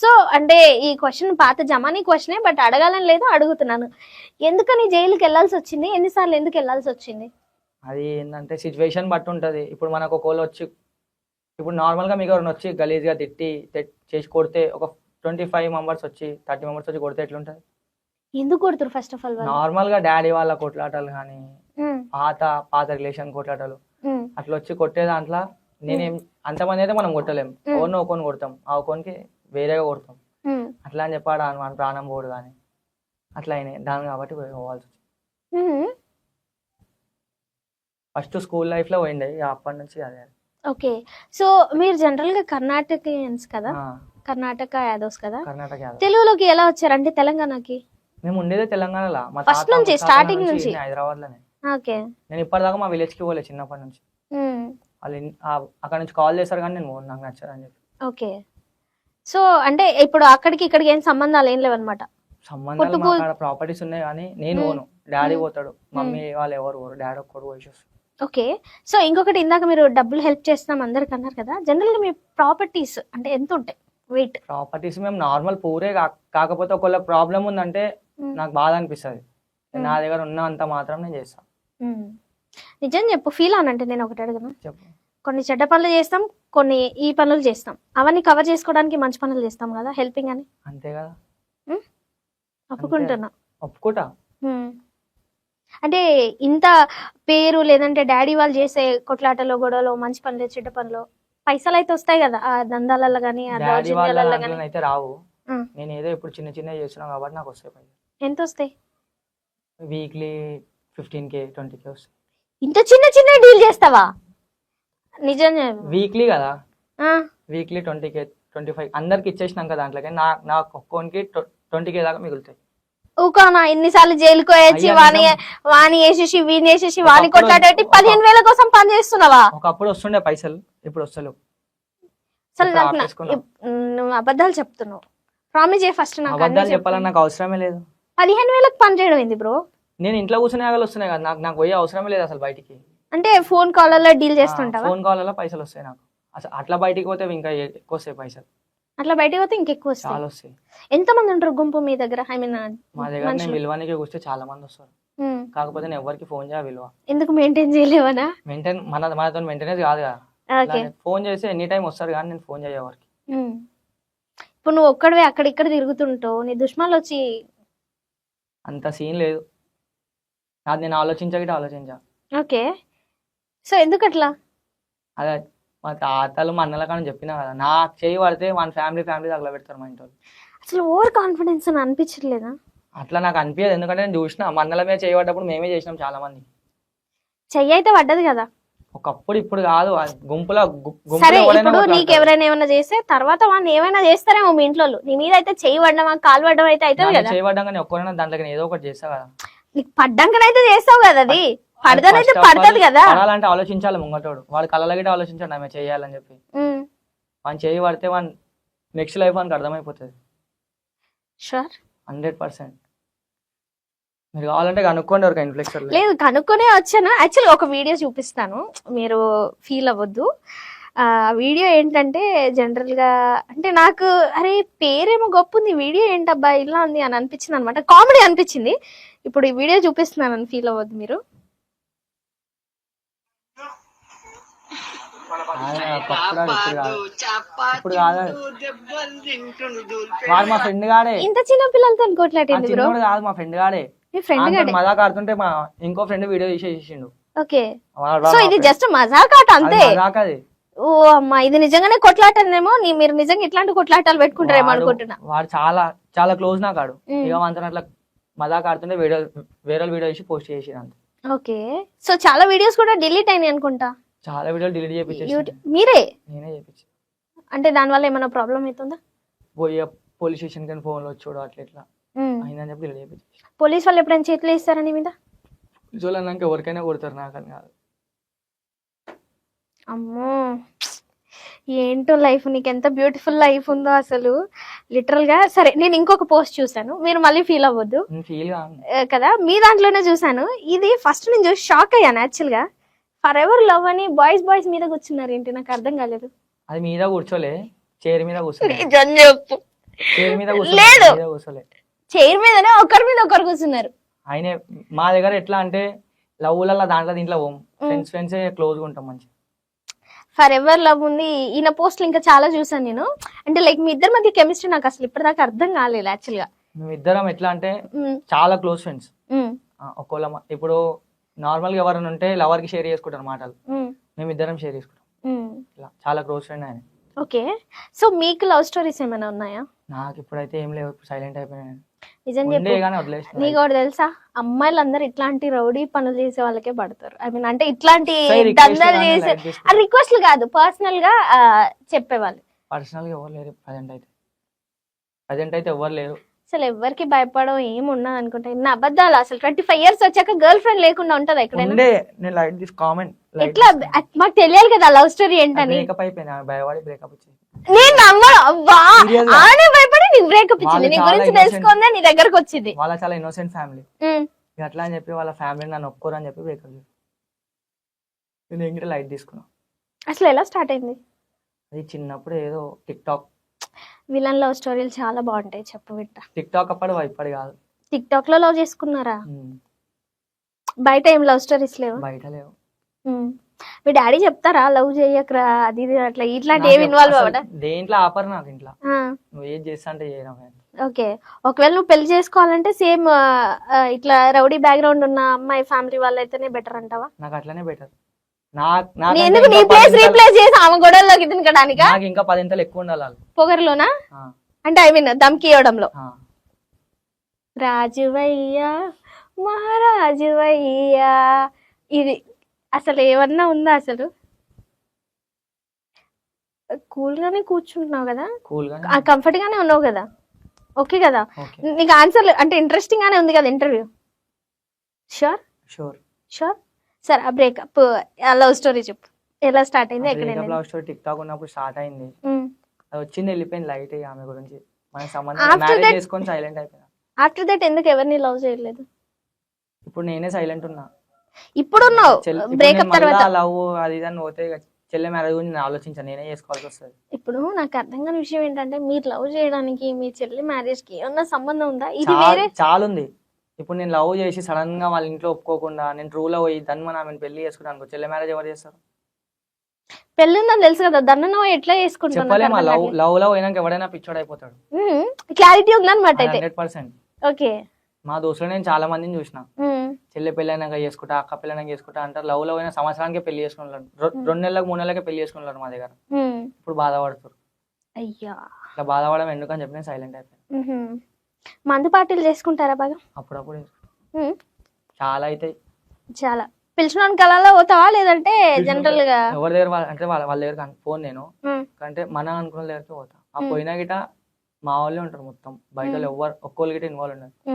So అంటే ఈ question పాత జమానీ క్వశ్చనే బట్ అడగాలని లేదు అడుగుతున్నాను. ఎందుకని జైలుకి వెళ్ళాల్సి వచ్చింది? ఎన్నిసార్లు ఎందుకు వెళ్ళాల్సి వచ్చింది? అది ఏంటంటే సిచ్యువేషన్ బట్టి ఉంటుంది. ఇప్పుడు మనకు ఒకళ్ళు వచ్చి ఇప్పుడు నార్మల్గా మీకు ఎవరైనా వచ్చి గలీజ్గా తిట్టి చేసి కొడితే ఒక ట్వంటీ ఫైవ్ మెంబర్స్ వచ్చి థర్టీ మెంబర్స్ వచ్చి కొడితే ఎట్లుంటుంది? ఎందుకు కొడుతురు ఫస్ట్ ఆఫ్ ఆల్ నార్మల్గా డాడీ వాళ్ళ కొట్లాటలు కానీ పాత పాత రిలేషన్ కొట్లాటలు. అట్లా వచ్చి కొట్టే దాంట్లో నేనేం అంతమంది అయితే మనం కొట్టలేం. ఓన్ ఒకని కొడతాం. ఆ ఒకనికి వేరేగా కొడతాం. అట్లా అని చెప్పాడు మన ప్రాణం పోడు కానీ అట్లా అయినాయి. దాని కాబట్టి పోవాల్సి వచ్చింది. ఫస్ట్ స్కూల్ లైఫ్లో పోయిండే. ఇక అప్పటి నుంచి అదే. ఓకే. సో మీరు జనరల్గా కర్ణాటకన్స్ కదా కర్ణాటక యాదవ్స్ కదా? కర్ణాటక. తెలుగులోకి ఎలా వచ్చారు అంటే తెలంగాణకి? మేము ఉండేదే తెలంగాణలో. తాత నుంచి, starting నుంచి. హైదరాబాద్లోనే ఓకే. నేను ఇప్పటిదాకా మా విలేజ్కి పోలే చిన్నప్పటి నుంచి. వాళ్ళు అక్కడ నుంచి కాల్ చేస్తారు కానీ నేను నాకు నచ్చదు అని చెప్పి. ఓకే. సో అంటే ఇప్పుడు అక్కడికి ఇక్కడికి ఏం సంబంధాలు ఏం లేవన్నమాట. సంబంధాలు పుట్టుకు- ప్రాపర్టీస్ ఉన్నాయి కానీ నేను మ్మ్. పోను. డాడీ మ్మ్. పోతాడు. మమ్మీ వాళ్ళు ఎవరు పోరు. డాడీ ఒక్కడు పోయి వస్తాడు. ఓకే. సో ఇంకొకటి ఇందాక మీరు డబ్బులు హెల్ప్ చేస్తున్నాం అందరికి అన్నారు కదా. జనరల్గా మీ ప్రాపర్టీస్ అంటే ఎంత ఉంటాయి? వెయిట్ ప్రాపర్టీస్ మేము నార్మల్ పూరే కా- కాకపోతే ఒకవేళ ప్రాబ్లం ఉందంటే నాకు బాధ అనిపిస్తుంది. నా దగ్గర ఉన్నంత మాత్రం నేను చేస్తాను నిజం చెప్పు. ఫీల్ అనంటే నేను ఒకటి అడగను చెప్పు. కొన్ని చెడ్డ పనులు చేస్తాం కొన్ని ఈ పనులు చేస్తాం. అవన్నీ కవర్ చేసుకోవడానికి మంచి పనులు చేస్తాం కదా హెల్పింగ్ అని? అంతే కదా. ఒప్పుకుంటున్నా. ఒప్పుకుంటా. అంటే ఇంత పేరు లేదంటే డాడీ వాళ్ళు చేసే కొట్లాటలో గొడవలో మంచి పనులు చెడ్డ పనులు పైసలు అయితే వస్తాయి కదా ఆ దందాలలో కానీ అయితే రావు. నేను ఏదో ఇప్పుడు చిన్న చిన్న చేస్తున్నాను కాబట్టి నాకు వస్తాయి పైసలు. ఎంత వస్తాయి? Weekly fifteen K twenty K వస్తాయి. ఇంత చిన్న చిన్న డీల్ చేస్తావా? నిజం చెప్పు. వీక్లీ కదా weekly twenty K twenty five అందరికి ఇచ్చేసినాక దాంట్లోకి నా నాకు ఒక్కోనికి ట్వంటీ కే దాకా మిగులుతాయి. ఊకోనా ఎన్నిసార్లు జైలుకు వేసి వాని. వాని వేసేసి వీని వేసేసి వాని ఒకప్పుడు- కొట్లాడేటి పదిహేను వేల కోసం పని చేస్తున్నావా? ఒకప్పుడు వస్తుండే పైసలు ఇప్పుడు వస్తలేవు. అసలు నాకు నా- నువ్వు అబద్ధాలు చెప్తున్నావు. ప్రామిస్ చేయ ఫస్ట్ నాకు అబద్ధాలు చెప్పు. చెప్పాలని నాకు అవసరమే లేదు. పదిహేను వేలకు పని చేయడం ఏంది బ్రో నేను ఇంట్లో కూర్చునే వస్తున్నాయి కదా నాకు నాకు పోయే అవసరమే లేదు అసలు బయటికి. అంటే ఫోన్ కాల్లో డీల్ చేస్తుంటావా? ఫోన్ కాల్ వల్ల పైసలు వస్తాయి నాకు. అసలు అట్లా బయటికి పోతే ఇంకా ఎక్కువ వస్తాయి పైసలు. అట్లా బయటకు పోతే ఇంకెక్కువ వస్తాయి? చాలా వస్తాయి. ఎంత మంది ఉంటారు గుంపు మీ దగ్గర? ఐ మీన్ మా దగ్గర నేను విలువనికి కూర్చొని చాలా మంది వస్తారు కాకపోతే నేను ఎవరికి ఫోన్ చేయ విలువ. ఎందుకు మెయింటైన్ చేయలేవనా? మెయింటైన్ మన మనతో మెయింటెనెన్స్ కాదు కదా. ఫోన్ చేసి ఎనీ టైం వస్తారు కానీ నేను ఫోన్ చేయ ఎవరికి. ఇప్పుడు నువ్వు ఒక్కడివే అక్కడ ఇక్కడ తిరుగుతుంటావు నీ దుష్మాలు వచ్చి అంత సీన్ లేదు. అది నేను ఆలోచించగిట ఆలోచించా. ఓకే. సో ఎందుకు అట్లా అదే మా తాతలు మా అన్నల కానీ చెప్పినా కదా నాకు చేయి పడితే మన ఫ్యామిలీ ఫ్యామిలీ తగల పెడతారు మా ఇంట్లో అసలు ఓవర్ కాన్ఫిడెన్స్ అని అనిపించట్లేదా? అట్లా నాకు అనిపించదు ఎందుకంటే నేను చూసిన మా అన్నల మీద చేయబడ్డప్పుడు మేమే చేసినాం చాలా మంది చెయ్యి అయితే పడ్డది కదా? ఒకప్పుడు ఇప్పుడు కాదు ఆ గుంపులో గు- గుంపులో సరే ఎవడైనా ఇప్పుడు నీకు కొట్లాడతారు. ఎవరైనా ఏమైనా చేస్తే తర్వాత వాడిని ఏమైనా చేస్తారేమో మీ ఇంట్లో నీ మీద అయితే చెయ్యి పడ్డమా కాలు పడ్డం అయితే అవుతుంది దాన్ని కదా? చేయబడ్డాక ఒక్కరైనా దాంట్లోకి నేను ఏదో ఒకటి చేస్తా కదా. నీకు పడ్డాకనైతే చేస్తావు కదా అది? పడుతుంది కదా. పడాలంటే ఆలోచించాలి ముంగటోడు. వాడు కళ్ళ గిట్ట ఆలోచించాడు ఆమె చేయాలని చెప్పి. వాడిని చేయి పడితే వాడి నెక్స్ట్ లైఫ్ వానికి అర్థమైపోతుంది. Sure hundred percent. మీరు కావాలంటే కనుక్కోండి ఒక ఇన్ఫ్లెక్సర్ లేదు కనుక్కొనే వచ్చాను. యాక్చువల్లీ ఒక వీడియో చూపిస్తాను. మీరు ఫీల్ అవ్వద్దు. ఆ వీడియో ఏంటంటే జనరల్గా అంటే నాకు అరే పేరేమో గొప్ప ఉంది వీడియో ఏంటబ్బా ఇలా ఉంది అని అనిపించింది అనమాట కామెడీ అనిపించింది. ఇప్పుడు ఈ వీడియో చూపిస్తున్నాను అని ఫీల్ అవ్వద్దు మీరు. ఇప్పుడు కాదు. వాడు మా ఫ్రెండ్ గాడే. ఇంత చిన్న పిల్లలతో ఆ కొట్లాటేంది బ్రో? చిన్నోడు కాదు మా ఫ్రెండ్ గాడే. మీ ఫ్రెండ్ గాడే? మజాక్ ఆడుతుంటే మా ఇంకో ఫ్రెండ్ వీడియో తీసేసిండు ఓకే. సో ఇది జస్ట్ మజాక్ ఆట అంతే. మజాక్ అది. ఓ అమ్మా ఇది నిజంగానే కొట్లాటనేమో నీ మీరు నిజంగా ఇట్లాంటి కొట్లాటాలు పెట్టుకుంటారేమో వాడు- అనుకుంటున్నా. వాడు చాలా చాలా క్లోజ్ నాకు ఆడు. ఉమ్. ఇక మనతో అట్లా మజాక్ ఆడుతుంటే వీడియో వేరే వీడియో తీసి పోస్ట్ చేసి అంత. ఓకే. సో చాలా వీడియోస్ కూడా డిలీట్ అయినాయి అనుకుంటా? చాలా వీడియోలు డిలీట్ యూట్యూబ్ మీరే? నేనే చేపించి. అంటే దానివల్ల ఏమైనా ప్రాబ్లం అవుతుందా? పోయి పోలీస్ స్టేషన్ కానీ ఫోన్లో వచ్చాడు అట్లా ఇట్లా. అయిందని చెప్పి డిలీట్ చేపించి పోలీస్ వాళ్ళు ఎప్పుడైనా చేతులు ఇస్తారా నీ మీద? పోలీసు అన్నాక ఎవరికైనా కొడతారు నాకని కాదు. అమ్మో! ఏంటో లైఫ్ నీకు ఎంత బ్యూటిఫుల్ లైఫ్ ఉందో అసలు. లిటరల్గా సరే నేను ఇంకొక పోస్ట్ చూసాను మీరు మళ్ళీ ఫీల్ అవ్వద్దు. కదా? మీ దాంట్లోనే చూసాను ఇది ఫస్ట్ నేను చూసి షాక్ అయ్యాను యాక్చువల్గా. ఫర్ ఎవర్ లవ్ అని బాయ్స్ బాయ్స్ మీద కూర్చున్నారు ఏంటి? నాకు అర్థం కాలేదు. అది మీద కూర్చోలే చైర్ మీద కూర్చోలే. నిజం చెప్పు. చైర్ మీద కూర్చోలే, లేదు. మీద కూర్చోలే. చైర్ మీదనే ఒకరి మీద ఒకరు కూర్చున్నారు. ఆయనే మా దగ్గర ఎట్లా అంటే లవ్లలో దాంట్లో దీంట్లో పోం. ఫ్రెండ్స్ ఫ్రెండ్స్ క్లోజ్గా ఉంటాం మంచి ఫర్ ఎవర్ లవ్ ఉంది. ఈయన పోస్టులు ఇంకా చాలా చూసాను నేను. అంటే లైక్ మీ ఇద్దరి మధ్య కెమిస్ట్రీ నాకు అసలు ఇప్పటిదాకా అర్థం కాలేదు యాక్చువల్గా. మేమిద్దరం ఎట్లా అంటే ఉమ్, చాలా క్లోజ్ ఫ్రెండ్స్ ఉమ్, ఇప్పుడు నార్మల్గా ఎవరైనా ఉంటే లవర్కి షేర్ చేసుకుంటారు మాటలు. ఉమ్, మేమిద్దరం షేర్ చేసుకుంటాం. ఇట్లా చాలా క్లోజ్ ఫ్రెండ్ ఆయన. ఓకే. సో మీకు లవ్ స్టోరీస్ ఏమైనా ఉన్నాయా? నాకు ఇప్పుడైతే ఏం లేవు సైలెంట్ అయిపోయాను. నిజం చెప్పు. నీకు ఒకటి తెలుసా? అమ్మాయిలందరూ ఇట్లాంటి రౌడీ పనులు చేసే వాళ్ళకే పడతారు. ఐ మీన్ అంటే ఇట్లాంటి కానీ చేసే రిక్వెస్ట్లు కాదు పర్సనల్గా చెప్పేవాళ్ళు. పర్సనల్గా ఎవరు లేరు ప్రజెంట్ అయితే. ప్రజెంట్ అయితే ఎవరు లేరు. అసలు ఎవరికి భయపడడం ఏం ఉండదు అనుకుంటా. ఇన్ని అబద్ధాలు అసలు ట్వంటీ ఫైవ్ ఇయర్స్ వచ్చాక గర్ల్ ఫ్రెండ్ లేకుండా ఉంటదా ఎక్కడైనా? ఉండే. నేను లైట్ తీసి కామెంట్ ఎట్లా? అ- మాకు తెలియాలి కదా లవ్ స్టోరీ ఏంటని. బ్రేకప్ భయపడి బ్రేకప్ వచ్చింది. నేను నమ్మను అవ్వా! Serious గా? ఆనే భయపడి నీకు బ్రేకప్ ఇచ్చింది వాళ్ళు నీ చాలా గురించి innocent. తెలుసుకుందే? నీ దగ్గరకు వచ్చింది. వాళ్ళ చాలా ఇన్నోసెంట్ ఫ్యామిలీ ఉమ్. ఇక అట్లా అని చెప్పి వాళ్ళ ఫ్యామిలీ నన్ను ఒప్పుకోరు అని చెప్పి బ్రేకప్ చేసి. నేను ఇంకటి లైట్ తీసుకున్నా. అసలు ఎలా స్టార్ట్ అయింది? అది చిన్నప్పుడు ఏదో టిక్ టాక్ విలన్ లవ్ స్టోరీలు చాలా బాగుంటాయి చెప్పు వింటా. టిక్ టాక్ అప్పుడు ఇప్పటి కాదు. టిక్ టాక్లో లవ్ చేసుకున్నారా? బయట ఏం లవ్ స్టోరీస్ లేవు? బయట లేవు. మీ డాడీ చెప్తారా లవ్ చేయకరా అది ఇది అట్లా ఇట్లాంటి ఏమి ఇన్వాల్వ్ అవ్వడా? దేంట్లో ఆపరు నాకు ఇంట్లో. నువ్వు ఏది చేస్తా అంటే చేయడం ఓకే. ఒకవేళ నువ్వు పెళ్ళి చేసుకోవాలంటే సేమ్ ఇట్లా రౌడీ బ్యాక్గ్రౌండ్ ఉన్న అమ్మాయి ఫ్యామిలీ వాళ్ళైతేనే బెటర్ అంటావా? నాకు అట్లనే బెటర్. ఎందుకు నీ ప్లేస్ రీప్లేస్ చేసి ఆమె గొడవల్లోకి తినకడానిక నాకు ఇంకా పదింతలు ఎక్కువ ఉండాలి వాళ్ళు. పొగరులోనా? అంటే ఐ మీన్ దమ్కి ఇవ్వడంలో. రాజువయ్యా మహారాజువయ్యా. ఇది అసలు ఏమన్నా ఉందా అసలు? కూల్ గానే కూర్చుంటున్నావు కదా? కంఫర్ట్ గానే ఉన్నావు కదా? ఓకే కదా? నీకు ఆన్సర్ అంటే ఇంట్రెస్టింగ్ గానే ఉంది కదా ఇంటర్వ్యూ? షూర్ షూర్ షూర్ సరే ఆ బ్రేకప్ లవ్ స్టోరీ చెప్పు. ఎలా స్టార్ట్ అయింది? ఎక్కడైనా లవ్ స్టోరీ టిక్ టాక్ ఉన్నప్పుడు స్టార్ట్ అయింది. అది వచ్చింది వెళ్ళిపోయింది లైట్ ఆమె గురించి. మన సంబంధం మ్యారేజ్ చేసుకొని సైలెంట్ అయిపోయినా. ఆఫ్టర్ దట్ ఎందుకు ఎవరిని లవ్ చేయలేదు ఇప్పుడు నేనే సైలెంట్ ఉన్నా. ఇప్పుడు ఉన్నావు బ్రేకప్ తర్వాత లవ్ అది అని పోతే చెల్లె మ్యారేజ్ గురించి నేను ఆలోచించాను. నేనే చేసుకోవాల్సి వస్తుంది. ఇప్పుడు నాకు అర్థం కాని విషయం ఏంటంటే మీరు లవ్ చేయడానికి మీ చెల్లి మ్యారేజ్కి ఏమన్నా సంబంధం ఉందా? ఇది వేరే చాలా ఉంది ఇప్పుడు నేను లవ్ చేసి సడన్గా వాళ్ళ ఇంట్లో ఒప్పుకోకుండా నేను ట్రూ లో పోయి దాన్ని మన ఆమెను పెళ్ళి చేసుకున్నాను చెల్లె మ్యారేజ్ ఎవరు చేస్తారు? పెళ్ళి ఉందని తెలుసు కదా దాన్ని ఎట్లా చెప్పలేమా లవ్ లవ్లో పోయినాక ఎవడైనా పిచ్చోడు అయిపోతాడు. క్లారిటీ ఉందన్నమాట హండ్రెడ్ పర్సెంట్. ఓకే. మా దోస్తులు నేను చాలా మందిని చూసిన. చెల్లె పెళ్ళైనాక చేసుకుంటా అక్క పెళ్ళైనాక చేసుకుంటా అంటారు. లవ్లో పోయిన సంవత్సరానికి పెళ్ళి చేసుకున్నారు రెండు నెలలకు మూడు నెలలకే పెళ్ళి చేసుకున్నారు మా దగ్గర. ఇప్పుడు బాధపడుతారు అయ్యా. ఇట్లా బాధపడడం ఎందుకని చెప్పి నేను సైలెంట్ అయిపోయాను. మందు పార్టీలు చేసుకుంటారా బాగా? అప్పుడప్పుడు. చాలా అయితే చాలా. పిలిచిన కళలో పోతావా? లేదంటే జనరల్గా? ఎవరి దగ్గర వాళ్ళ- అంటే వాళ్ళ వాళ్ళ దగ్గర ఫోన్ నేను. అంటే మన అనుకున్న దగ్గరికి పోతా. ఆ మ్మ్. పోయినా గిట మా వాళ్ళే ఉంటారు మొత్తం. బయట వాళ్ళు ఎవ్వరు ఒక్కోళ్ళు గిట ఇన్వాల్వ్ ఉన్నారు.